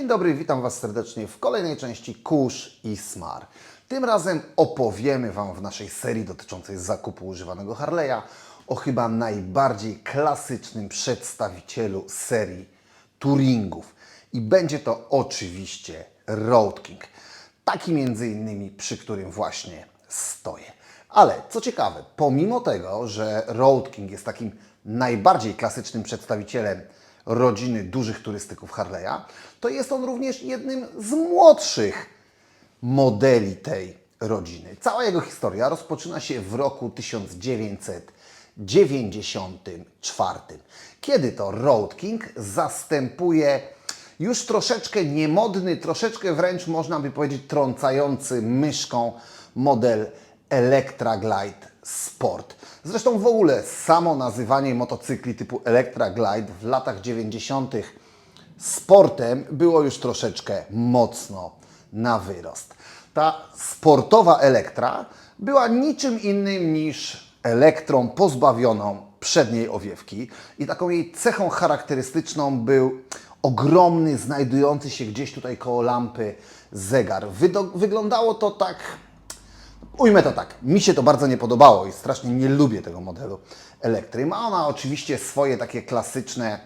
Dzień dobry, witam Was serdecznie w kolejnej części Kurz i Smar. Tym razem opowiemy Wam w naszej serii dotyczącej zakupu używanego Harley'a o chyba najbardziej klasycznym przedstawicielu serii Touringów. I będzie to oczywiście Road King. Taki między innymi, przy którym właśnie stoję. Ale co ciekawe, pomimo tego, że Road King jest takim najbardziej klasycznym przedstawicielem rodziny dużych turystyków Harley'a, to jest on również jednym z młodszych modeli tej rodziny. Cała jego historia rozpoczyna się w roku 1994, kiedy to Road King zastępuje już troszeczkę niemodny, troszeczkę wręcz można by powiedzieć trącający myszką model Electra Glide Sport. Zresztą w ogóle samo nazywanie motocykli typu Electra Glide w latach 90. sportem było już troszeczkę mocno na wyrost. Ta sportowa Elektra była niczym innym niż elektrą pozbawioną przedniej owiewki i taką jej cechą charakterystyczną był ogromny, znajdujący się gdzieś tutaj koło lampy zegar. Wyglądało to tak Ujmę to tak, mi się to bardzo nie podobało i strasznie nie lubię tego modelu Elektry. Ma ona oczywiście swoje takie klasyczne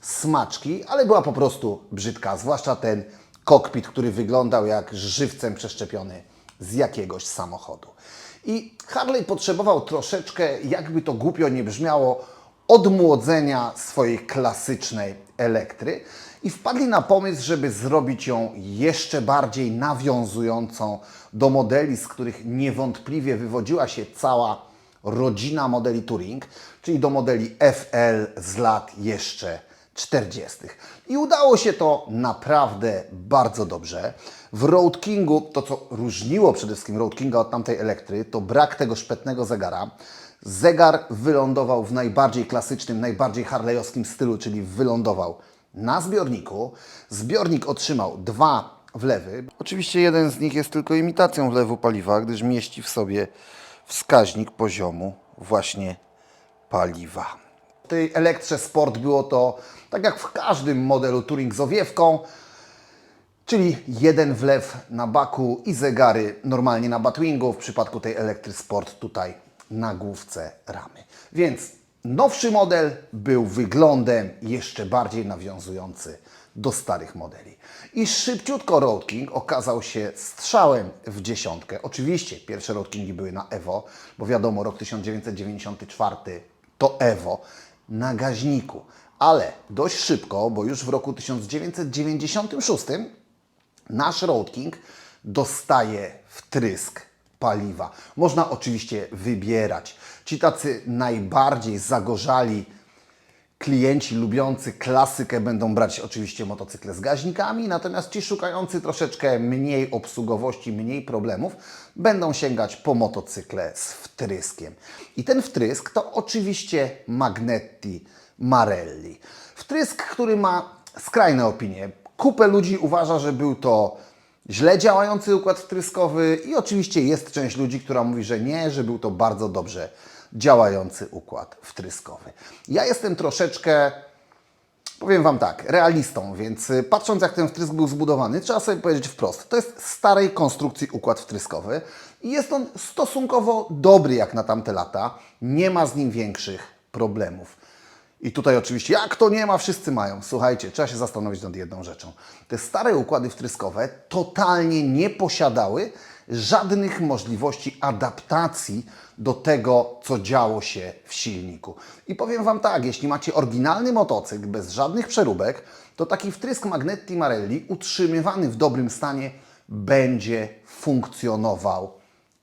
smaczki, ale była po prostu brzydka, zwłaszcza ten kokpit, który wyglądał jak żywcem przeszczepiony z jakiegoś samochodu. I Harley potrzebował troszeczkę, jakby to głupio nie brzmiało, odmłodzenia swojej klasycznej elektry i wpadli na pomysł, żeby zrobić ją jeszcze bardziej nawiązującą do modeli, z których niewątpliwie wywodziła się cała rodzina modeli Touring, czyli do modeli FL z lat jeszcze 40. I udało się to naprawdę bardzo dobrze. W Road Kingu, to co różniło przede wszystkim Road Kinga od tamtej elektry, to brak tego szpetnego zegara. Zegar wylądował w najbardziej klasycznym, najbardziej harlejowskim stylu, czyli wylądował na zbiorniku. Zbiornik otrzymał dwa wlewy. Oczywiście jeden z nich jest tylko imitacją wlewu paliwa, gdyż mieści w sobie wskaźnik poziomu właśnie paliwa. W tej Elektrze Sport było to, tak jak w każdym modelu Touring z owiewką, czyli jeden wlew na baku i zegary normalnie na Batwingu, w przypadku tej Elektry Sport tutaj na główce ramy. Więc nowszy model był wyglądem jeszcze bardziej nawiązujący do starych modeli. I szybciutko Road King okazał się strzałem w dziesiątkę. Oczywiście pierwsze Road Kingi były na Evo, bo wiadomo, rok 1994 to Evo na gaźniku. Ale dość szybko, bo już w roku 1996 nasz Road King dostaje wtrysk paliwa. Można oczywiście wybierać. Ci tacy najbardziej zagorzali klienci lubiący klasykę będą brać oczywiście motocykle z gaźnikami, natomiast ci szukający troszeczkę mniej obsługowości, mniej problemów, będą sięgać po motocykle z wtryskiem. I ten wtrysk to oczywiście Magnetti Marelli. Wtrysk, który ma skrajne opinie. Kupę ludzi uważa, że był to źle działający układ wtryskowy i oczywiście jest część ludzi, która mówi, że nie, że był to bardzo dobrze działający układ wtryskowy. Ja jestem troszeczkę, powiem Wam tak, realistą, więc y, patrząc jak ten wtrysk był zbudowany, trzeba sobie powiedzieć wprost, to jest starej konstrukcji układ wtryskowy i jest on stosunkowo dobry jak na tamte lata, nie ma z nim większych problemów. I tutaj oczywiście, jak to nie ma, wszyscy mają. Słuchajcie, trzeba się zastanowić nad jedną rzeczą. Te stare układy wtryskowe totalnie nie posiadały żadnych możliwości adaptacji do tego, co działo się w silniku. I powiem Wam tak, jeśli macie oryginalny motocykl bez żadnych przeróbek, to taki wtrysk Magnetti Marelli utrzymywany w dobrym stanie będzie funkcjonował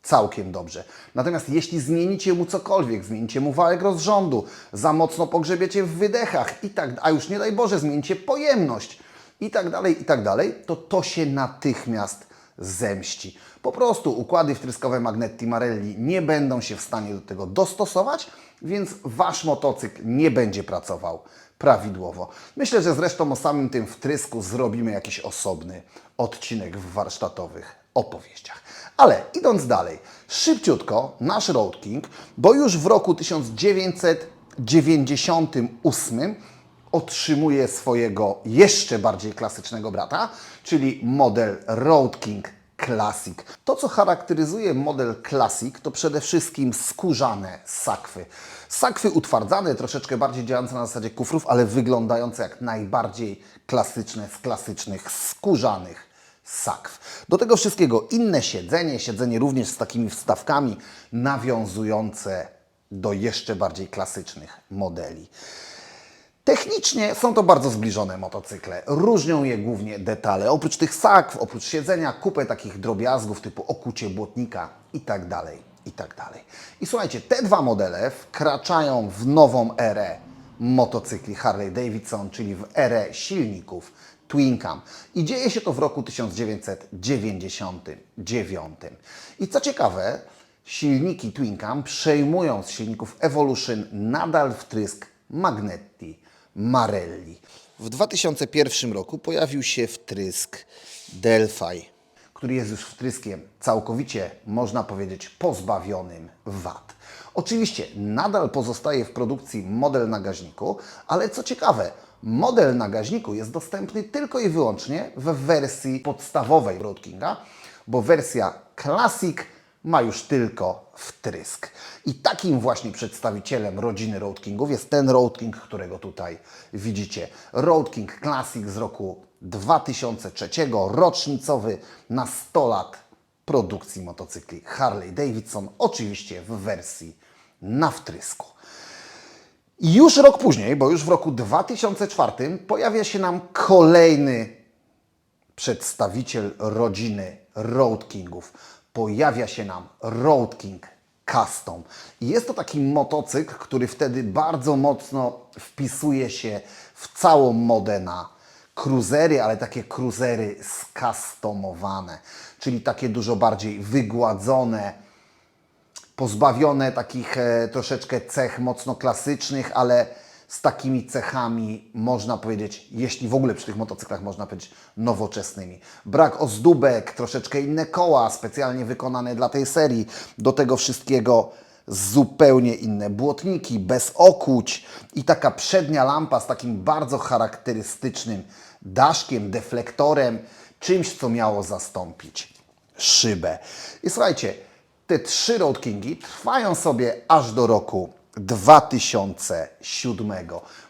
całkiem dobrze. Natomiast jeśli zmienicie mu cokolwiek, zmienicie mu wałek rozrządu, za mocno pogrzebiecie w wydechach i tak, a już nie daj Boże, zmienicie pojemność i tak dalej, i tak dalej, to to się natychmiast zemści. Po prostu układy wtryskowe Magnetti Marelli nie będą się w stanie do tego dostosować, więc Wasz motocykl nie będzie pracował prawidłowo. Myślę, że zresztą o samym tym wtrysku zrobimy jakiś osobny odcinek w warsztatowych opowieściach. Ale idąc dalej, szybciutko nasz Road King, bo już w roku 1998 otrzymuje swojego jeszcze bardziej klasycznego brata, czyli model Road King Classic. To, co charakteryzuje model Classic, to przede wszystkim skórzane sakwy. Sakwy utwardzane, troszeczkę bardziej działające na zasadzie kufrów, ale wyglądające jak najbardziej klasyczne z klasycznych skórzanych sakw. Do tego wszystkiego inne siedzenie, siedzenie również z takimi wstawkami nawiązujące do jeszcze bardziej klasycznych modeli. Technicznie są to bardzo zbliżone motocykle. Różnią je głównie detale. Oprócz tych sakw, oprócz siedzenia, kupę takich drobiazgów typu okucie błotnika i tak dalej, i tak. I słuchajcie, te dwa modele wkraczają w nową erę motocykli Harley Davidson, czyli w erę silników Twin Cam. I dzieje się to w roku 1999. I co ciekawe, silniki Twin Cam przejmują z silników Evolution nadal wtrysk Magnetti Marelli. W 2001 roku pojawił się wtrysk Delphi, który jest już wtryskiem całkowicie, można powiedzieć, pozbawionym wad. Oczywiście nadal pozostaje w produkcji model na gaźniku, ale co ciekawe, model na gaźniku jest dostępny tylko i wyłącznie w wersji podstawowej Road bo wersja Classic ma już tylko wtrysk. I takim właśnie przedstawicielem rodziny Road Kingów jest ten Road King, którego tutaj widzicie. Road King Classic z roku 2003, rocznicowy na 100 lat produkcji motocykli Harley Davidson, oczywiście w wersji na wtrysku. I już rok później, bo już w roku 2004 pojawia się nam kolejny przedstawiciel rodziny Road Kingów. Pojawia się nam Road King Custom. I jest to taki motocykl, który wtedy bardzo mocno wpisuje się w całą modę na cruisery, ale takie cruisery skustomowane, czyli takie dużo bardziej wygładzone, pozbawione takich e, troszeczkę cech mocno klasycznych, ale z takimi cechami, można powiedzieć, jeśli w ogóle przy tych motocyklach można powiedzieć, nowoczesnymi. Brak ozdóbek, troszeczkę inne koła, specjalnie wykonane dla tej serii. Do tego wszystkiego zupełnie inne błotniki, bez okuć i taka przednia lampa z takim bardzo charakterystycznym daszkiem, deflektorem, czymś, co miało zastąpić szybę. I słuchajcie, te trzy Road Kingi trwają sobie aż do roku 2007.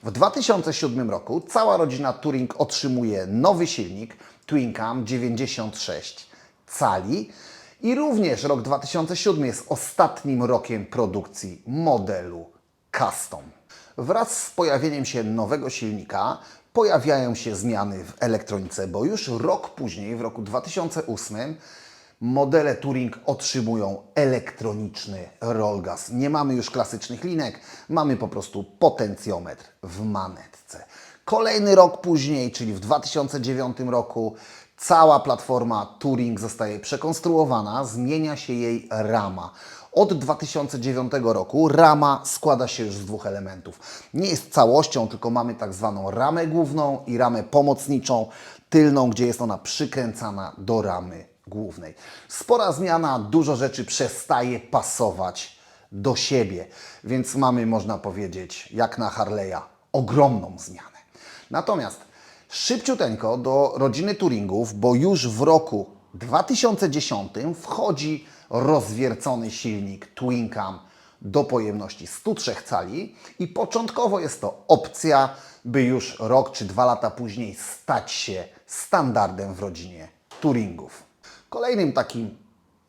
W 2007 roku cała rodzina Touring otrzymuje nowy silnik Twin Cam 96 cali i również rok 2007 jest ostatnim rokiem produkcji modelu Custom. Wraz z pojawieniem się nowego silnika pojawiają się zmiany w elektronice, bo już rok później, w roku 2008, modele Touring otrzymują elektroniczny rollgas. Nie mamy już klasycznych linek, mamy po prostu potencjometr w manetce. Kolejny rok później, czyli w 2009 roku, cała platforma Touring zostaje przekonstruowana, zmienia się jej rama. Od 2009 roku rama składa się już z dwóch elementów. Nie jest całością, tylko mamy tak zwaną ramę główną i ramę pomocniczą, tylną, gdzie jest ona przykręcana do ramy głównej. Spora zmiana, dużo rzeczy przestaje pasować do siebie, więc mamy, można powiedzieć, jak na Harley'a, ogromną zmianę. Natomiast szybciuteńko do rodziny Turingów, bo już w roku 2010 wchodzi rozwiercony silnik Twin Cam do pojemności 103 cali i początkowo jest to opcja, by już rok czy dwa lata później stać się standardem w rodzinie Turingów. Kolejnym takim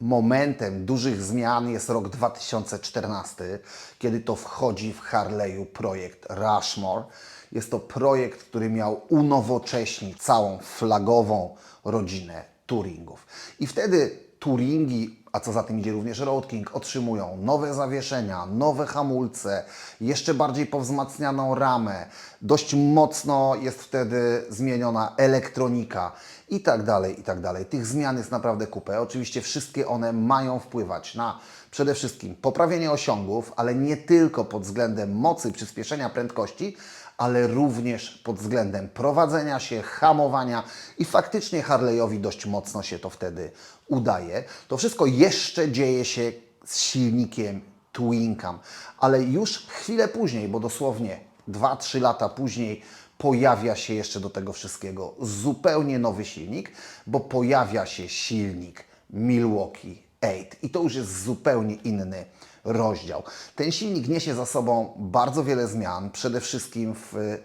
momentem dużych zmian jest rok 2014, kiedy to wchodzi w Harley'u projekt Rushmore. Jest to projekt, który miał unowocześnić całą flagową rodzinę Touringów. I wtedy Touringi, a co za tym idzie również Road King, otrzymują nowe zawieszenia, nowe hamulce, jeszcze bardziej powzmacnianą ramę. Dość mocno jest wtedy zmieniona elektronika i tak dalej, i tak dalej. Tych zmian jest naprawdę kupę. Oczywiście wszystkie one mają wpływać na przede wszystkim poprawienie osiągów, ale nie tylko pod względem mocy, przyspieszenia prędkości, ale również pod względem prowadzenia się, hamowania i faktycznie Harley'owi dość mocno się to wtedy udaje. To wszystko jeszcze dzieje się z silnikiem Twin Cam, ale już chwilę później, bo dosłownie 2-3 lata później pojawia się jeszcze do tego wszystkiego zupełnie nowy silnik, bo pojawia się silnik Milwaukee 8 i to już jest zupełnie inny rozdział. Ten silnik niesie za sobą bardzo wiele zmian, przede wszystkim w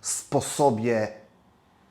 sposobie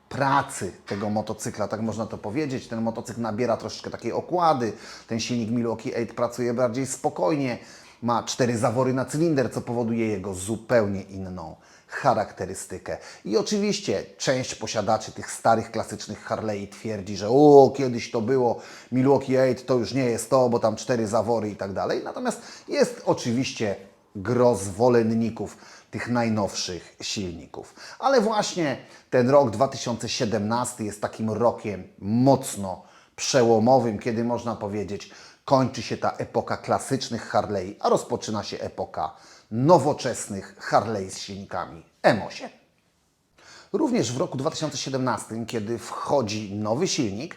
pracy tego motocykla, tak można to powiedzieć. Ten motocykl nabiera troszeczkę takiej okłady, ten silnik Milwaukee 8 pracuje bardziej spokojnie, ma cztery zawory na cylinder, co powoduje jego zupełnie inną charakterystykę. I oczywiście część posiadaczy tych starych, klasycznych Harley twierdzi, że o, kiedyś to było Milwaukee 8, to już nie jest to, bo tam cztery zawory i tak dalej. Natomiast jest oczywiście gro zwolenników tych najnowszych silników. Ale właśnie ten rok 2017 jest takim rokiem mocno przełomowym, kiedy można powiedzieć, kończy się ta epoka klasycznych Harley, a rozpoczyna się epoka nowoczesnych Harley z silnikami M8. Również w roku 2017, kiedy wchodzi nowy silnik,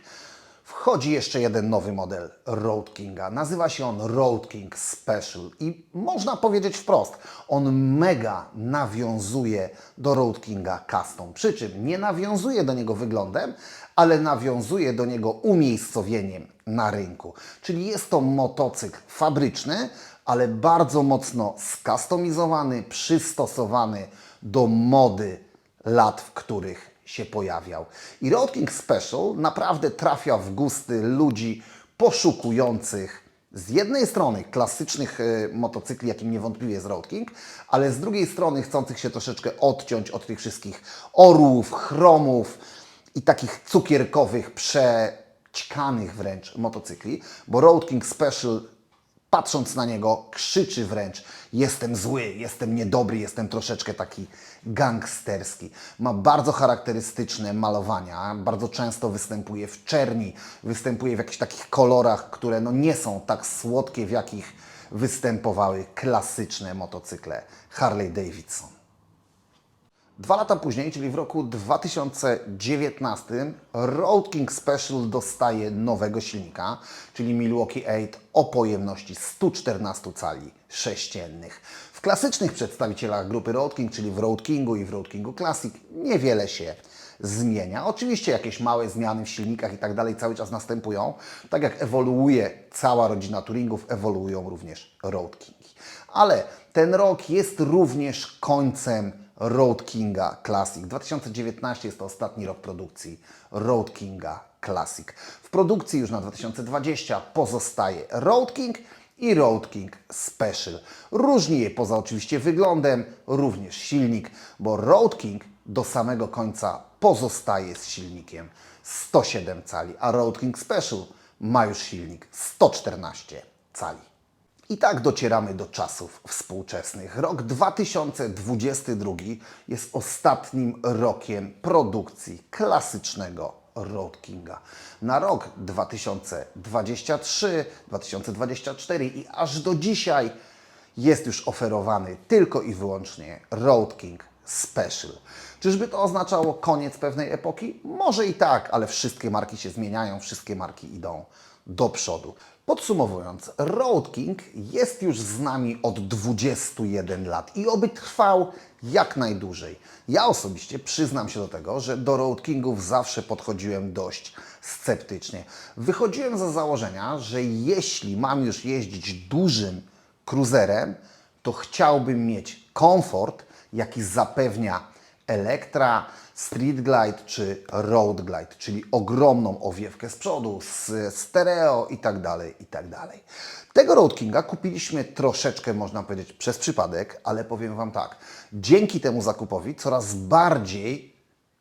wchodzi jeszcze jeden nowy model Road Kinga. Nazywa się on Road King Special i można powiedzieć wprost, on mega nawiązuje do Road Kinga Custom. Przy czym nie nawiązuje do niego wyglądem, ale nawiązuje do niego umiejscowieniem na rynku. Czyli jest to motocykl fabryczny, ale bardzo mocno skustomizowany, przystosowany do mody lat, w których się pojawiał. I Road King Special naprawdę trafia w gusty ludzi poszukujących z jednej strony klasycznych e, motocykli, jakim niewątpliwie jest Road King, ale z drugiej strony chcących się troszeczkę odciąć od tych wszystkich orłów, chromów i takich cukierkowych, przećkanych wręcz motocykli, bo Road King Special patrząc na niego, krzyczy wręcz: Jestem zły, jestem niedobry, jestem troszeczkę taki gangsterski. Ma bardzo charakterystyczne malowania, bardzo często występuje w czerni, występuje w jakichś takich kolorach, które no nie są tak słodkie, w jakich występowały klasyczne motocykle Harley Davidson. Dwa lata później, czyli w roku 2019, Road King Special dostaje nowego silnika, czyli Milwaukee 8 o pojemności 114 cali sześciennych. W klasycznych przedstawicielach grupy Road King, czyli w Road Kingu i w Road Kingu Classic, niewiele się zmienia. Oczywiście jakieś małe zmiany w silnikach i tak dalej cały czas następują. Tak jak ewoluuje cała rodzina Touringów, ewoluują również Road Kingi. Ale ten rok jest również końcem Road Kinga Classic. 2019 jest to ostatni rok produkcji Road Kinga Classic. W produkcji już na 2020 pozostaje Road King i Road King Special. Różni je poza oczywiście wyglądem również silnik, bo Road King do samego końca pozostaje z silnikiem 107 cali, a Road King Special ma już silnik 114 cali. I tak docieramy do czasów współczesnych. Rok 2022 jest ostatnim rokiem produkcji klasycznego Road Kinga. Na rok 2023, 2024 i aż do dzisiaj jest już oferowany tylko i wyłącznie Road King Special. Czyżby to oznaczało koniec pewnej epoki? Może i tak, ale wszystkie marki się zmieniają, wszystkie marki idą do przodu. Podsumowując, Road King jest już z nami od 21 lat i oby trwał jak najdłużej. Ja osobiście przyznam się do tego, że do Road Kingów zawsze podchodziłem dość sceptycznie. Wychodziłem za założenia, że jeśli mam już jeździć dużym cruiserem, to chciałbym mieć komfort, jaki zapewnia Elektra, Street Glide czy Road Glide, czyli ogromną owiewkę z przodu, z stereo i tak dalej, i tak. Tego Road Kinga kupiliśmy troszeczkę, można powiedzieć, przez przypadek, ale powiem Wam tak, dzięki temu zakupowi coraz bardziej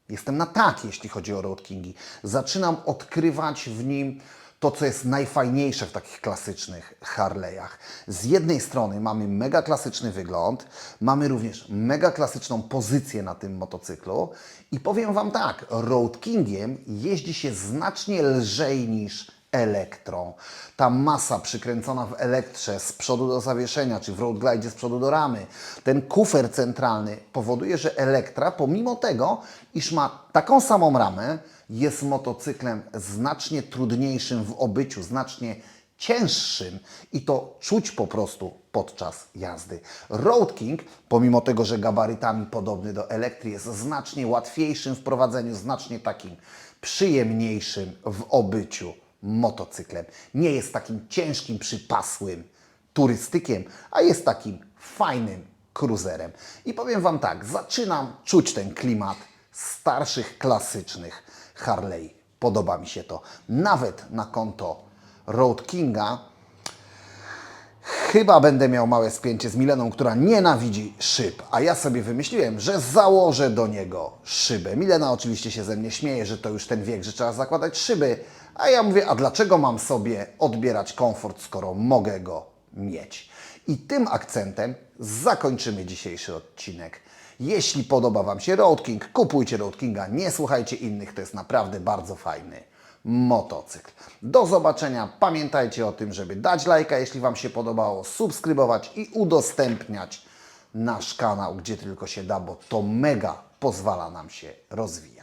jestem na tak, jeśli chodzi o Road Kingi. Zaczynam odkrywać w nim to, co jest najfajniejsze w takich klasycznych Harley'ach. Z jednej strony mamy mega klasyczny wygląd, mamy również mega klasyczną pozycję na tym motocyklu i powiem Wam tak, Road Kingiem jeździ się znacznie lżej niż elektrą. Ta masa przykręcona w elektrze z przodu do zawieszenia, czy w Road Glide z przodu do ramy, ten kufer centralny powoduje, że elektra, pomimo tego, iż ma taką samą ramę, jest motocyklem znacznie trudniejszym w obyciu, znacznie cięższym i to czuć po prostu podczas jazdy. Road King, pomimo tego, że gabarytami podobny do Elektry, jest znacznie łatwiejszym w prowadzeniu, znacznie takim przyjemniejszym w obyciu motocyklem. Nie jest takim ciężkim, przypasłym turystykiem, a jest takim fajnym cruiserem. I powiem Wam tak, zaczynam czuć ten klimat starszych, klasycznych Harley. Podoba mi się to. Nawet na konto Road Kinga chyba będę miał małe spięcie z Mileną, która nienawidzi szyb, a ja sobie wymyśliłem, że założę do niego szybę. Milena oczywiście się ze mnie śmieje, że to już ten wiek, że trzeba zakładać szyby, a ja mówię, a dlaczego mam sobie odbierać komfort, skoro mogę go mieć? I tym akcentem zakończymy dzisiejszy odcinek. Jeśli podoba Wam się Road King, kupujcie Road Kinga, nie słuchajcie innych, to jest naprawdę bardzo fajny motocykl. Do zobaczenia. Pamiętajcie o tym, żeby dać lajka, jeśli Wam się podobało, subskrybować i udostępniać nasz kanał, gdzie tylko się da, bo to mega pozwala nam się rozwijać.